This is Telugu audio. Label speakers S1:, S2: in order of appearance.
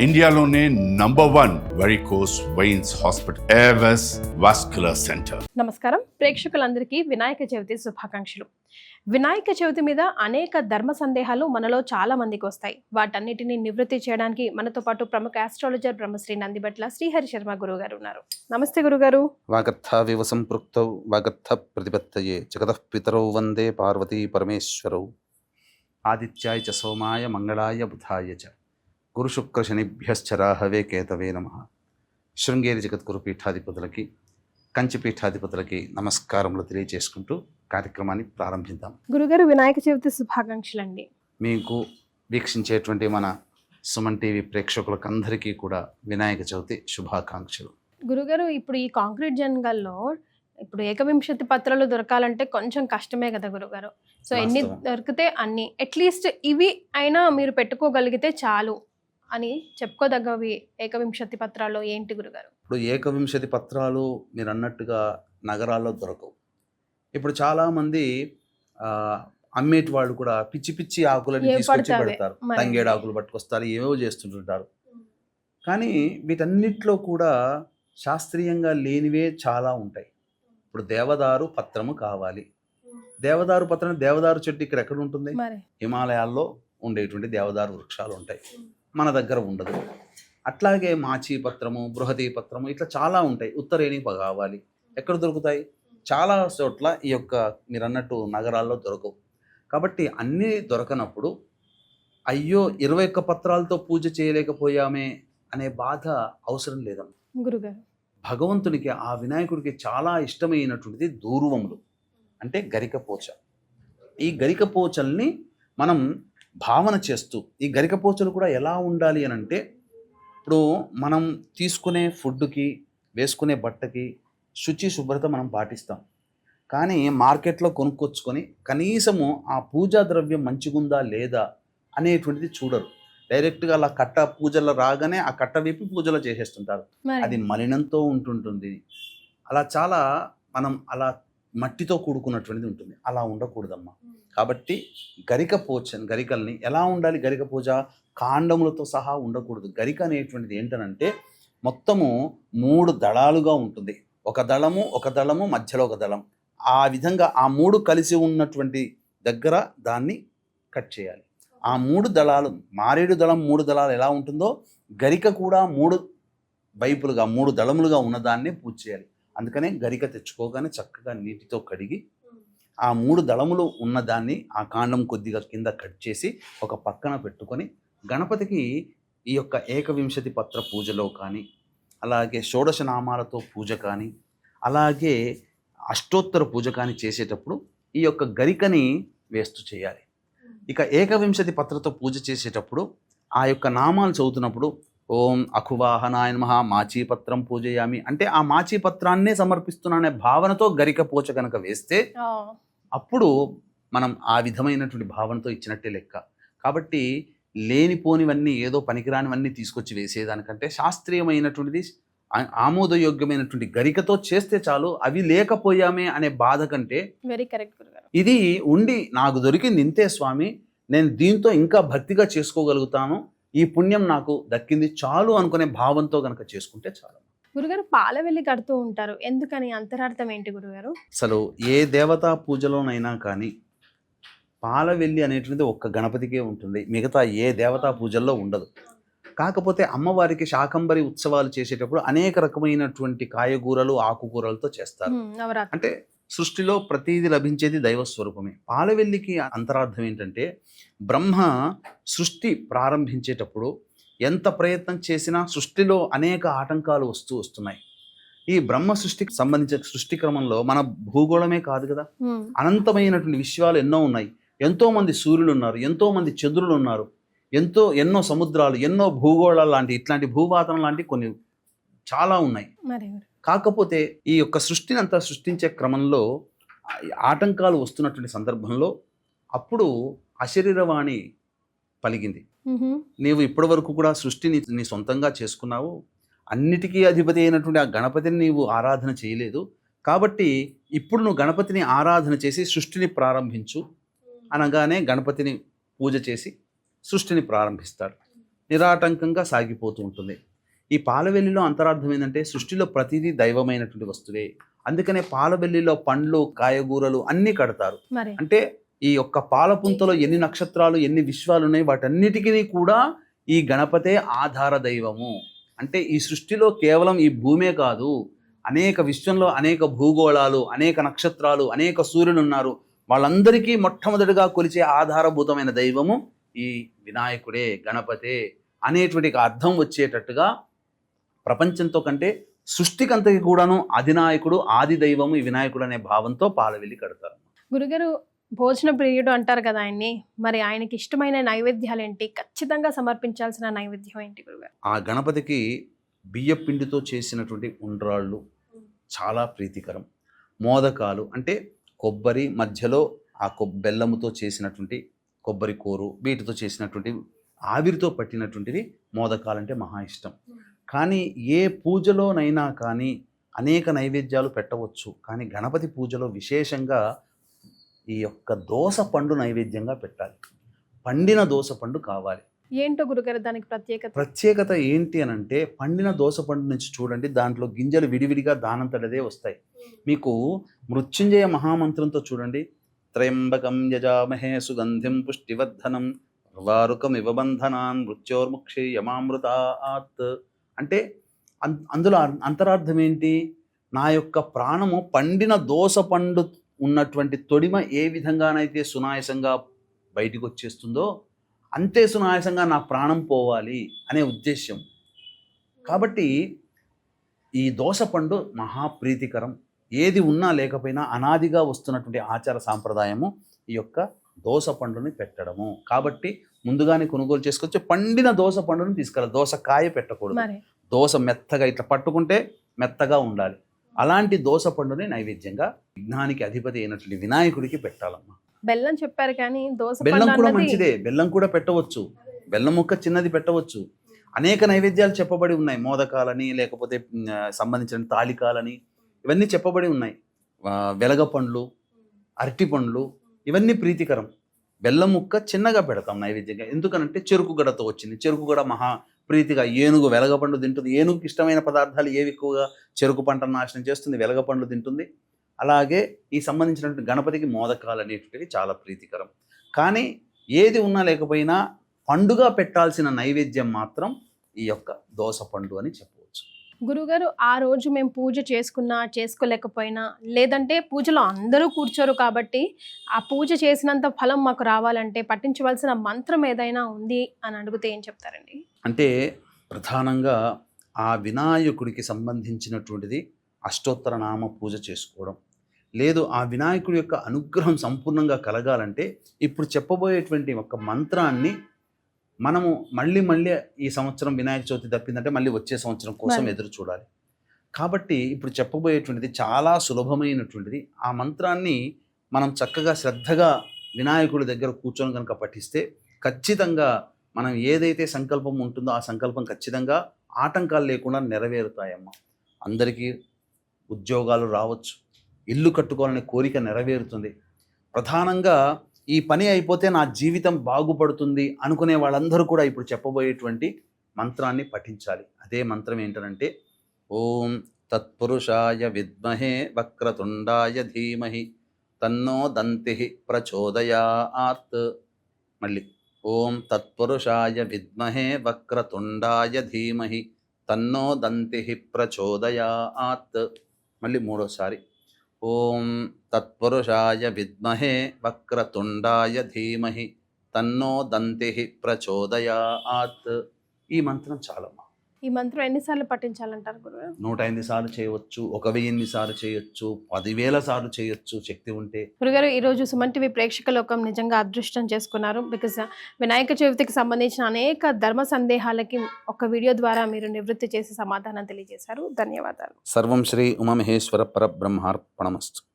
S1: ఇండియాలోనే number one varicose veins hospital Avis vascular centre
S2: నమస్కారం. ప్రేక్షకులందరికీ వినాయక చవితి శుభాకాంక్షలు. వినాయక చవితి మీద అనేక ధర్మ సందేహాలు మనలో చాలా మందికి వస్తాయి. వాటన్నిటిని నివృత్తి చేయడానికి మనతో పాటు ప్రముఖ ఆస్ట్రాలజర్ బ్రహ్మశ్రీ నందిబట్ల శ్రీహరి శర్మ గురువు గారు ఉన్నారు. నమస్తే గురుగారు.
S3: వాగర్థావివ సంపృక్తౌ వాగర్థ ప్రతిపత్తయే జగతః పితరౌ వందే పార్వతీ పరమేశ్వరౌ. ఆదిత్యాయ చ సోమాయ మంగళాయ బుధాయ చ. గురుశుక్రశనిభ్యశ్చ రాహవే కేతవే నమ. శృంగేరి జగద్గురు పీఠాధిపతులకి కంచి పీఠాధిపతులకి నమస్కారములు తెలియజేసుకుంటూ కార్యక్రమాన్ని ప్రారంభిద్దాం.
S2: గురుగారు వినాయక చవితి శుభాకాంక్షలు అండి
S3: మీకు వీక్షించేటువంటి మన సుమన్ టీవీ ప్రేక్షకులకు అందరికీ కూడా వినాయక చవితి శుభాకాంక్షలు.
S2: గురుగారు ఇప్పుడు ఈ కాంక్రీట్ జంగల్లో ఇప్పుడు ఏకవింశతి పత్రాలు దొరకాలంటే కొంచెం కష్టమే కదా గురుగారు. సో ఎన్ని. దొరికితే అన్ని అట్లీస్ట్ ఇవి అయినా మీరు పెట్టుకోగలిగితే చాలు. అని చెప్పుకోదగ్గవి ఏకవింశతి పత్రాలు ఏంటి గురుగారు?
S3: ఇప్పుడు ఏకవింశతి పత్రాలు మీరు అన్నట్టుగా నగరాల్లో దొరకవు. ఇప్పుడు చాలామంది అమ్మేటి వాళ్ళు కూడా పిచ్చి పిచ్చి ఆకులని తీసుకొచ్చి. పెడతారు. తంగేడు ఆకులు పట్టుకొస్తారు ఏవో చేస్తుంటుంటారు. కానీ వీటన్నిటిలో కూడా శాస్త్రీయంగా లేనివే చాలా ఉంటాయి. ఇప్పుడు దేవదారు పత్రము కావాలి. దేవదారు పత్రం దేవదారు చెట్టు ఇక్కడ ఎక్కడ ఉంటుంది? హిమాలయాల్లో ఉండేటువంటి దేవదారు వృక్షాలు ఉంటాయి. మన దగ్గర ఉండదు. అట్లాగే మాచి పత్రము బృహదీ పత్రము ఇట్లా చాలా ఉంటాయి. ఉత్తరేణి కావాలి. ఎక్కడ దొరుకుతాయి? చాలా చోట్ల ఈ యొక్క మీరు అన్నట్టు నగరాల్లో దొరకవు. కాబట్టి అన్నీ దొరకనప్పుడు అయ్యో ఇరవై ఒక్క పత్రాలతో పూజ చేయలేకపోయామే అనే బాధ అవసరం లేదమ్మా.
S2: గురుగారు.
S3: భగవంతునికి ఆ వినాయకుడికి చాలా ఇష్టమైనటువంటిది దూర్వములు. అంటే గరికపోచ ఈ గరికపోచల్ని మనం భావన చేస్తూ ఈ గరికపోచలు కూడా ఎలా ఉండాలి అని అంటే ఇప్పుడు మనం తీసుకునే ఫుడ్కి వేసుకునే బట్టకి శుచి శుభ్రత మనం పాటిస్తాం. కానీ మార్కెట్లో కొనుక్కొచ్చుకొని కనీసము ఆ పూజా ద్రవ్యం మంచిగుందా లేదా అనేటువంటిది చూడరు. డైరెక్ట్గా అలా కట్ట పూజల్లో రాగానే ఆ కట్ట విప్పి పూజలో చేసేస్తుంటారు. అది మలినంతో ఉంటుంటుంది. అలా చాలా మనం అలా మట్టితో కూడుకున్నటువంటిది ఉంటుంది. అలా ఉండకూడదమ్మా. కాబట్టి గరిక పోచని గరికల్ని ఎలా ఉండాలి గరిక పూజ? కాండములతో సహా ఉండకూడదు. గరిక అనేటువంటిది ఏంటనంటే మొత్తము మూడు దళాలుగా ఉంటుంది. ఒక దళము ఒక దళము మధ్యలో ఒక దళం. ఆ విధంగా ఆ మూడు కలిసి ఉన్నటువంటి దగ్గర దాన్ని కట్ చేయాలి. ఆ మూడు దళాలు మారేడు దళం మూడు దళాలు ఎలా ఉంటుందో గరిక కూడా మూడు వైపులుగా మూడు దళములుగా ఉన్నదాన్నే పూజ చేయాలి. అందుకనే గరిక తెచ్చుకోగానే చక్కగా నీటితో కడిగి ఆ మూడు దళములు ఉన్నదాన్ని ఆ కాండం కొద్దిగా కింద కట్ చేసి ఒక పక్కన పెట్టుకొని గణపతికి ఈ యొక్క ఏకవింశతి పత్ర పూజలో కానీ అలాగే షోడశ నామాలతో పూజ కానీ అలాగే అష్టోత్తర పూజ కానీ చేసేటప్పుడు ఈ యొక్క గరికని వేస్తూ చేయాలి. ఇక ఏకవింశతి పత్రతో పూజ చేసేటప్పుడు ఆ యొక్క నామాలు చదువుతున్నప్పుడు ఓం అఖువాహనాయ నమః మాచీపత్రం పూజయామి. అంటే ఆ మాచీపత్రాన్నే సమర్పిస్తున్నానే భావనతో గరిక పూజ కనుక వేస్తే అప్పుడు మనం ఆ విధమైనటువంటి భావనతో ఇచ్చినట్టే లెక్క. కాబట్టి లేనిపోనివన్నీ ఏదో పనికిరానివన్నీ తీసుకొచ్చి వేసేదానికంటే శాస్త్రీయమైనటువంటిది ఆమోదయోగ్యమైనటువంటి గరికతో చేస్తే చాలు అవి లేకపోయామే అనే బాధ కంటే
S2: వెరీ కరెక్ట్
S3: ఇది ఉండి నాకు దొరికింది ఇంతే స్వామి నేను దీంతో ఇంకా భక్తిగా చేసుకోగలుగుతాను ఈ పుణ్యం నాకు దక్కింది చాలు అనుకునే భావంతో గనక చేసుకుంటే చాలు.
S2: గురుగారు పాల వెళ్ళి కడుతూ ఉంటారు. ఎందుకని? అంతరార్థం ఏంటి గురుగారు?
S3: అసలు ఏ దేవతా పూజలోనైనా కానీ పాలవెల్లి అనేటువంటిది ఒక్క గణపతికే ఉంటుంది. మిగతా ఏ దేవతా పూజల్లో ఉండదు. కాకపోతే అమ్మవారికి శాకంబరి ఉత్సవాలు చేసేటప్పుడు అనేక రకమైనటువంటి కాయగూరలు ఆకుకూరలతో చేస్తారు. అంటే సృష్టిలో ప్రతిదీ లభించేది దైవ స్వరూపమే. పాలవెల్లికి అంతరార్థం ఏంటంటే బ్రహ్మ సృష్టి ప్రారంభించేటప్పుడు ఎంత ప్రయత్నం చేసినా సృష్టిలో అనేక ఆటంకాలు వస్తూ వస్తున్నాయి. ఈ బ్రహ్మ సృష్టికి సంబంధించిన సృష్టి క్రమంలో మన భూగోళమే కాదు కదా. అనంతమైనటువంటి విషయాలు ఎన్నో ఉన్నాయి. ఎంతో మంది సూర్యులు ఉన్నారు ఎంతో మంది చంద్రులు ఉన్నారు ఎంతో ఎన్నో సముద్రాలు ఎన్నో భూగోళాలు లాంటి ఇట్లాంటి భూవాతనం లాంటి కొన్ని చాలా ఉన్నాయి. కాకపోతే ఈ యొక్క సృష్టిని అంతా సృష్టించే క్రమంలో ఆటంకాలు వస్తున్నటువంటి సందర్భంలో అప్పుడు అశరీరవాణి పలిగింది. నీవు ఇప్పటి వరకు కూడా సృష్టిని నీ సొంతంగా చేసుకున్నావు. అన్నిటికీ అధిపతి అయినటువంటి ఆ గణపతిని నీవు ఆరాధన చేయలేదు. కాబట్టి ఇప్పుడు నువ్వు గణపతిని ఆరాధన చేసి సృష్టిని ప్రారంభించు అనగానే గణపతిని పూజ చేసి సృష్టిని ప్రారంభిస్తాడు. నిరాటంకంగా సాగిపోతూ ఉంటుంది. ఈ పాలవెల్లిలో అంతరార్థం ఏంటంటే సృష్టిలో ప్రతిదీ దైవమైనటువంటి వస్తువే. అందుకనే పాలవెల్లిలో పండ్లు కాయగూరలు అన్నీ కడతారు. అంటే ఈ యొక్క పాలపుంతలో ఎన్ని నక్షత్రాలు ఎన్ని విశ్వాలు ఉన్నాయి వాటన్నిటికీ కూడా ఈ గణపతే ఆధార దైవము. అంటే ఈ సృష్టిలో కేవలం ఈ భూమే కాదు. అనేక విశ్వంలో అనేక భూగోళాలు అనేక నక్షత్రాలు అనేక సూర్యులు ఉన్నారు. వాళ్ళందరికీ మొట్టమొదటిగా కొలిచే ఆధారభూతమైన దైవము ఈ వినాయకుడే గణపతే అనేటువంటి అర్థం వచ్చేటట్టుగా ప్రపంచంతో కంటే సృష్టికంతకి కూడాను అధినాయకుడు ఆది దైవము ఈ వినాయకుడు అనే భావంతో పాలవెల్లి కడతారు.
S2: గురుగారు భోజన ప్రియుడు అంటారు కదా ఆయన్ని. మరి ఆయనకి ఇష్టమైన నైవేద్యాలు ఏంటి ఖచ్చితంగా సమర్పించాల్సిన నైవేద్యం ఏంటి గురుగారు?
S3: ఆ గణపతికి బియ్య పిండితో చేసినటువంటి ఉండ్రాళ్ళు చాలా ప్రీతికరం. మోదకాలు అంటే కొబ్బరి మధ్యలో ఆ కొ బెల్లముతో చేసినటువంటి కొబ్బరి కూరు వీటితో చేసినటువంటి ఆవిరితో పట్టినటువంటిది మోదకాలు అంటే మహా ఇష్టం. కానీ ఏ పూజలోనైనా కానీ అనేక నైవేద్యాలు పెట్టవచ్చు. కానీ గణపతి పూజలో విశేషంగా ఈ యొక్క దోస పండు నైవేద్యంగా పెట్టాలి. పండిన దోస పండు కావాలి.
S2: ఏంటో గురుగారు దానికి ప్రత్యేకత?
S3: ప్రత్యేకత ఏంటి అని అంటే పండిన దోస పండు నుంచి చూడండి దాంట్లో గింజలు విడివిడిగా దానంతటదే వస్తాయి. మీకు మృత్యుంజయ మహామంత్రంతో చూడండి. త్రయంబకం యజామహే సుగంధిం పుష్టివర్ధనం. వారుకమివ బంధనాన్ మృత్యోర్ముక్షి యమామృతాత్. అంటే అందులో అంతరార్థం ఏంటి? నా యొక్క ప్రాణము పండిన దోస పండు ఉన్నటువంటి తొడిమ ఏ విధంగానైతే సునాయసంగా బయటికి వచ్చేస్తుందో అంతే సునాయసంగా నా ప్రాణం పోవాలి అనే ఉద్దేశ్యం. కాబట్టి ఈ దోస పండు మహాప్రీతికరం. ఏది ఉన్నా లేకపోయినా అనాదిగా వస్తున్నటువంటి ఆచార సాంప్రదాయము ఈ యొక్క దోస పండుని పెట్టడము. కాబట్టి ముందుగానే కొనుగోలు చేసుకొచ్చి పండిన దోస పండుని తీసుకెళ్ళాలి దోస కాయ పెట్టకూడదు. దోస మెత్తగా ఇట్లా పట్టుకుంటే మెత్తగా ఉండాలి. అలాంటి దోస పండుని నైవేద్యంగా విఘ్నానికి అధిపతి అయినటువంటి వినాయకుడికి పెట్టాలమ్మా.
S2: బెల్లం చెప్పారు కానీ దోశ
S3: బెల్లం కూడా మంచిదే. బెల్లం కూడా పెట్టవచ్చు. బెల్లం ముక్క చిన్నది పెట్టవచ్చు. అనేక నైవేద్యాలు చెప్పబడి ఉన్నాయి. మోదకాలని లేకపోతే సంబంధించిన తాళికాలని ఇవన్నీ చెప్పబడి ఉన్నాయి. వెలగ పండ్లు అరటి పండ్లు ఇవన్నీ ప్రీతికరం. బెల్లం ముక్క చిన్నగా పెడతాం నైవేద్యంగా. ఎందుకనంటే చెరుకు గడతో వచ్చింది. చెరుకు గడ మహా ప్రీతిగా ఏనుగు వెలగపండు తింటుంది. ఏనుగుకి ఇష్టమైన పదార్థాలు ఏవి ఎక్కువగా? చెరుకు పంటను నాశనం చేస్తుంది వెలగపండు తింటుంది. అలాగే ఈ సంబంధించినటువంటి గణపతికి మోదకాలు అనేటువంటివి చాలా ప్రీతికరం. కానీ ఏది ఉన్నా లేకపోయినా పండుగ పెట్టాల్సిన నైవేద్యం మాత్రం ఈ యొక్క దోస పండు అని చెప్పారు
S2: గురుగారు ఆ రోజు మేము పూజ చేసుకున్నా చేసుకోలేకపోయినా లేదంటే పూజలో అందరూ కూర్చోరు కాబట్టి ఆ పూజ చేసినంత ఫలం మాకు రావాలంటే పట్టించవలసిన మంత్రం ఏదైనా ఉంది అని అడిగితే ఏం చెప్తారండి?
S3: అంటే ప్రధానంగా ఆ వినాయకుడికి సంబంధించినటువంటిది అష్టోత్తర నామ పూజ చేసుకోవడం. లేదు ఆ వినాయకుడి యొక్క అనుగ్రహం సంపూర్ణంగా కలగాలంటే ఇప్పుడు చెప్పబోయేటువంటి ఒక మంత్రాన్ని మనము మళ్ళీ మళ్ళీ ఈ సంవత్సరం వినాయక చవితి తప్పిందంటే మళ్ళీ వచ్చే సంవత్సరం కోసం. ఎదురు చూడాలి. కాబట్టి ఇప్పుడు చెప్పబోయేటువంటిది చాలా సులభమైనటువంటిది. ఆ మంత్రాన్ని మనం చక్కగా శ్రద్ధగా వినాయకుడి దగ్గర కూర్చొని కనుక పఠిస్తే ఖచ్చితంగా మనం ఏదైతే సంకల్పం ఉంటుందో ఆ సంకల్పం ఖచ్చితంగా ఆటంకాలు లేకుండా నెరవేరుతాయమ్మా. అందరికీ ఉద్యోగాలు రావచ్చు. ఇల్లు కట్టుకోవాలనే కోరిక నెరవేరుతుంది. ప్రధానంగా ఈ పని అయిపోతే నా జీవితం బాగుపడుతుంది అనుకునే వాళ్ళందరూ కూడా ఇప్పుడు చెప్పబోయేటువంటి మంత్రాన్ని పఠించాలి. అదే మంత్రం ఏంటంటే ఓం తత్పురుషాయ విద్మహే వక్రతుండాయ ధీమహి తన్నో దంతి ప్రచోదయాత్. మళ్ళీ ఓం తత్పురుషాయ విద్మహే వక్రతుండాయ ధీమహి తన్నో దంతి ప్రచోదయాత్. మళ్ళీ మూడోసారి ఓం తత్పురుషాయ విద్మహే వక్రతుండాయ ధీమహి తన్నో దంతి ప్రచోదయాత్. ఈ మంత్రం చాలమ్మా.
S2: ఈ మంత్రం ఎన్నిసార్లు పఠించాలంటారు గురుగారు
S3: నూట ఎనిమిది సార్లు చేయవచ్చు ఒక వెయ్యి సార్లు చేయొచ్చు పదివేల సార్లు చేయొచ్చు శక్తి ఉంటే.
S2: గురుగారు ఈరోజు సుమన్ టీవీ ప్రేక్షక లోకం నిజంగా అదృష్టం చేసుకున్నారు. బికాస్ వినాయక చవితికి సంబంధించిన అనేక ధర్మ సందేహాలకి ఒక వీడియో ద్వారా మీరు నివృత్తి చేసి సమాధానం తెలియజేశారు. ధన్యవాదాలు.
S3: సర్వం శ్రీ ఉమామహేశ్వర పరబ్రహ్మార్పణమస్తు.